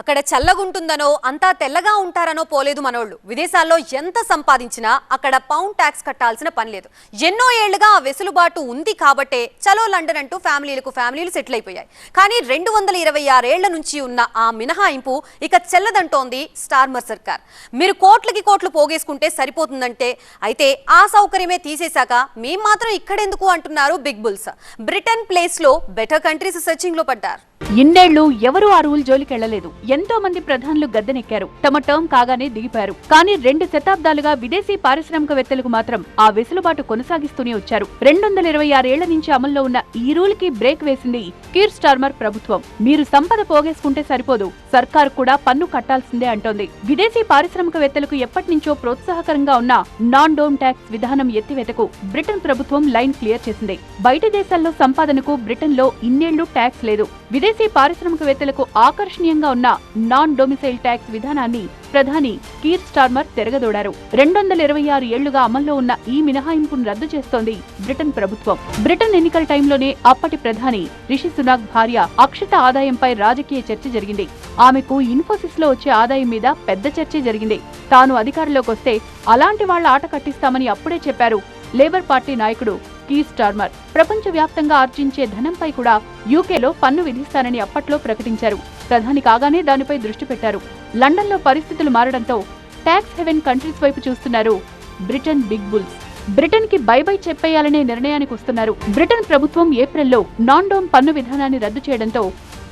అక్కడ చల్లగుంటుందనో అంతా తెల్లగా ఉంటారనో పోలేదు మనోళ్ళు. విదేశాల్లో ఎంత సంపాదించినా అక్కడ పౌండ్ ట్యాక్స్ కట్టాల్సిన పని లేదు. ఎన్నో ఏళ్ళుగా ఆ వెసులుబాటు ఉంది కాబట్టే చలో లండన్ అంటూ ఫ్యామిలీలకు ఫ్యామిలీలు సెటిల్ అయిపోయాయి. కానీ రెండు వందల ఇరవై ఆరేళ్ళ నుంచి ఉన్న ఆ మినహాయింపు ఇక చెల్లదంటోంది స్టార్మర్ సర్కార్ మీరు కోట్లకి కోట్లు పోగేసుకుంటే సరిపోతుందంటే అయితే ఆ సౌకర్యమే తీసేశాక మేం మాత్రం ఇక్కడెందుకు అంటున్నారు బిగ్ బుల్స్. బ్రిటన్ ప్లేస్లో బెటర్ కంట్రీస్ సెర్చింగ్లో పడ్డారు. ఇన్నేళ్ళు ఎవరూ ఆ రూల్ జోలికెళ్ళలేదు. ఎంతో మంది ప్రధానులు గద్దెనెక్కారు. తమ టర్మ్ కాగానే దిగిపారు. కానీ రెండు శతాబ్దాలుగా విదేశీ పారిశ్రామికవేత్తలకు మాత్రం ఆ వెసులుబాటు కొనసాగిస్తూనే వచ్చారు. రెండు వందల ఇరవై ఆరేళ్ళ నుంచి అమల్లో ఉన్న ఈ రూల్కి బ్రేక్ వేసింది కీర్ స్టార్మర్ ప్రభుత్వం. మీరు సంపద పోగేసుకుంటే సరిపోదు. సర్కారు కూడా పన్ను కట్టాల్సిందే అంటోంది. విదేశీ పారిశ్రామికవేత్తలకు ఎప్పటి నుంచో ప్రోత్సాహకరంగా ఉన్న నాన్ డోమ్ ట్యాక్స్ విధానం ఎత్తివేతకు బ్రిటన్ ప్రభుత్వం లైన్ క్లియర్ చేసింది. బయట దేశాల్లో సంపాదనకు బ్రిటన్లో ఇన్నేళ్ళు ట్యాక్స్ లేదు. విదేశీ పారిశ్రామికవేత్తలకు ఆకర్షణీయంగా ఉన్న నాన్ డొమిసైల్ ట్యాక్స్ విధానాన్ని ప్రధాని కీర్ స్టార్మర్ తిరగదోడారు. రెండు వందల ఇరవై ఆరు ఏళ్ళుగా అమల్లో ఉన్న ఈ మినహాయింపును రద్దు చేస్తోంది బ్రిటన్ ప్రభుత్వం. బ్రిటన్ ఎన్నికల టైంలోనే అప్పటి ప్రధాని రిషి సునాక్ భార్య అక్షత ఆదాయంపై రాజకీయ చర్చ జరిగింది. ఆమెకు ఇన్ఫోసిస్లో వచ్చే ఆదాయం మీద పెద్ద చర్చ జరిగింది. తాను అధికారంలోకి వస్తే అలాంటి వాళ్ళ ఆట కట్టిస్తామని అప్పుడే చెప్పారు లేబర్ పార్టీ నాయకుడు కీర్ స్టార్మర్. ప్రపంచవ్యాప్తంగా ఆర్జించే ధనంపై కూడా యూకేలో పన్ను విధిస్తారని అప్పట్లో ప్రకటించారు. ప్రధాని కాగానే దానిపై దృష్టి పెట్టారు. లండన్లో పరిస్థితులు మారడంతో ట్యాక్స్ హెవెన్ కంట్రీస్ వైపు చూస్తున్నారు బ్రిటన్ బిగ్ బుల్స్. బ్రిటన్కి బై బై చెప్పేయాలనే నిర్ణయానికి వస్తున్నారు. బ్రిటన్ ప్రభుత్వం ఏప్రిల్లో నాన్ డోమ్ పన్ను విధానాన్ని రద్దు చేయడంతో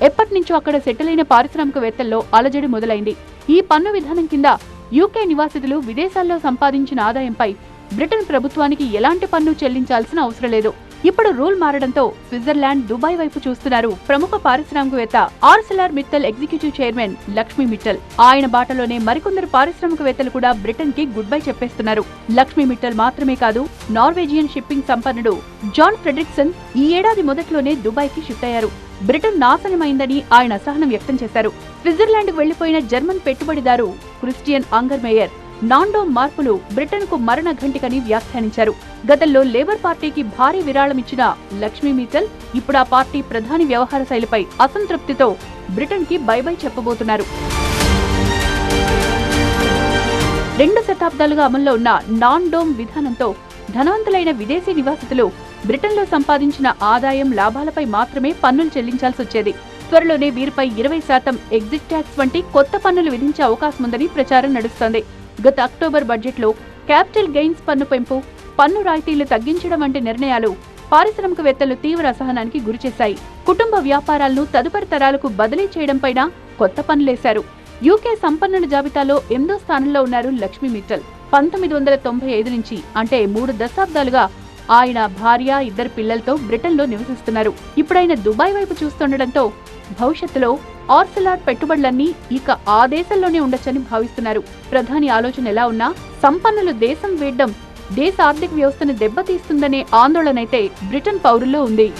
ఎప్పటి నుంచో అక్కడ సెటిల్ అయిన పారిశ్రామికవేత్తల్లో అలజడి మొదలైంది. ఈ పన్ను విధానం కింద యూకే నివాసితులు విదేశాల్లో సంపాదించిన ఆదాయంపై బ్రిటన్ ప్రభుత్వానికి ఎలాంటి పన్ను చెల్లించాల్సిన అవసరం లేదు. ఇప్పుడు రూల్ మారడంతో స్విట్జర్లాండ్ దుబాయ్ వైపు చూస్తున్నారు. ప్రముఖ పారిశ్రామికవేత్త Arcelor Mittal executive chairman Lakshmi Mittal ఆయన బాటలోనే మరికొందరు పారిశ్రామికవేత్తలు కూడా బ్రిటన్కి గుడ్ బై చెప్పేస్తున్నారు. లక్ష్మీ మిట్టల్ మాత్రమే కాదు నార్వేజియన్ షిప్పింగ్ సంపన్నుడు జాన్ ఫ్రెడ్రిక్సన్ ఈ ఏడాది మొదట్లోనే దుబాయ్కి షిఫ్ట్ అయ్యారు. బ్రిటన్ నాశనమైందని ఆయన అసహనం వ్యక్తం చేశారు. స్విట్జర్లాండ్ వెళ్ళిపోయిన జర్మన్ పెట్టుబడిదారు క్రిస్టియన్ అంగర్ మేయర్ నాండో మార్పులు బ్రిటన్కు మరణ ఘంటికని వ్యాఖ్యానించారు. గతంలో లేబర్ పార్టీకి భారీ విరాళమిచ్చిన లక్ష్మీ మిత్తల్ ఇప్పుడు ఆ పార్టీ ప్రధాని వ్యవహార శైలిపై అసంతృప్తితో బ్రిటన్కి బై బై చెప్పబోతున్నారు. రెండు శతాబ్దాలుగా అమల్లో ఉన్న నాన్ డోమ్ విధానంతో ధనవంతులైన విదేశీ నివాసితులు బ్రిటన్లో సంపాదించిన ఆదాయం లాభాలపై మాత్రమే పన్నులు చెల్లించాల్సి వచ్చేది. త్వరలోనే వీరిపై ఇరవై శాతం ఎగ్జిట్ ట్యాక్స్ వంటి కొత్త పన్నులు విధించే అవకాశం ఉందని ప్రచారం నడుస్తోంది. గత అక్టోబర్ బడ్జెట్లో క్యాపిటల్ గెయిన్స్ పన్ను పెంపు పన్ను రాయితీలు తగ్గించడం వంటి నిర్ణయాలు పారిశ్రామికవేత్తలు తీవ్ర అసహనానికి గురిచేశాయి. కుటుంబ వ్యాపారాలను తదుపరి తరాలకు బదిలీ చేయడంపైన కొత్త పనులేశారు. యూకే సంపన్నుల జాబితాలో ఎనిమిదో స్థానంలో ఉన్నారు లక్ష్మీ మిట్టల్. పంతొమ్మిది వందల తొంభై ఐదు నుంచి అంటే మూడు దశాబ్దాలుగా ఆయన భార్య ఇద్దరు పిల్లలతో బ్రిటన్లో నివసిస్తున్నారు. ఇప్పుడైన దుబాయ్ వైపు చూస్తుండటంతో భవిష్యత్తులో ఆర్సెలార్ పెట్టుబడులన్నీ ఇక ఆ దేశంలోనే ఉండొచ్చని భావిస్తున్నారు. ప్రధాని ఆలోచన ఎలా ఉన్నా సంపన్నులు దేశం వీడడం దేశ ఆర్థిక వ్యవస్థను దెబ్బతీస్తుందనే ఆందోళనైతే బ్రిటన్ పౌరుల్లో ఉంది.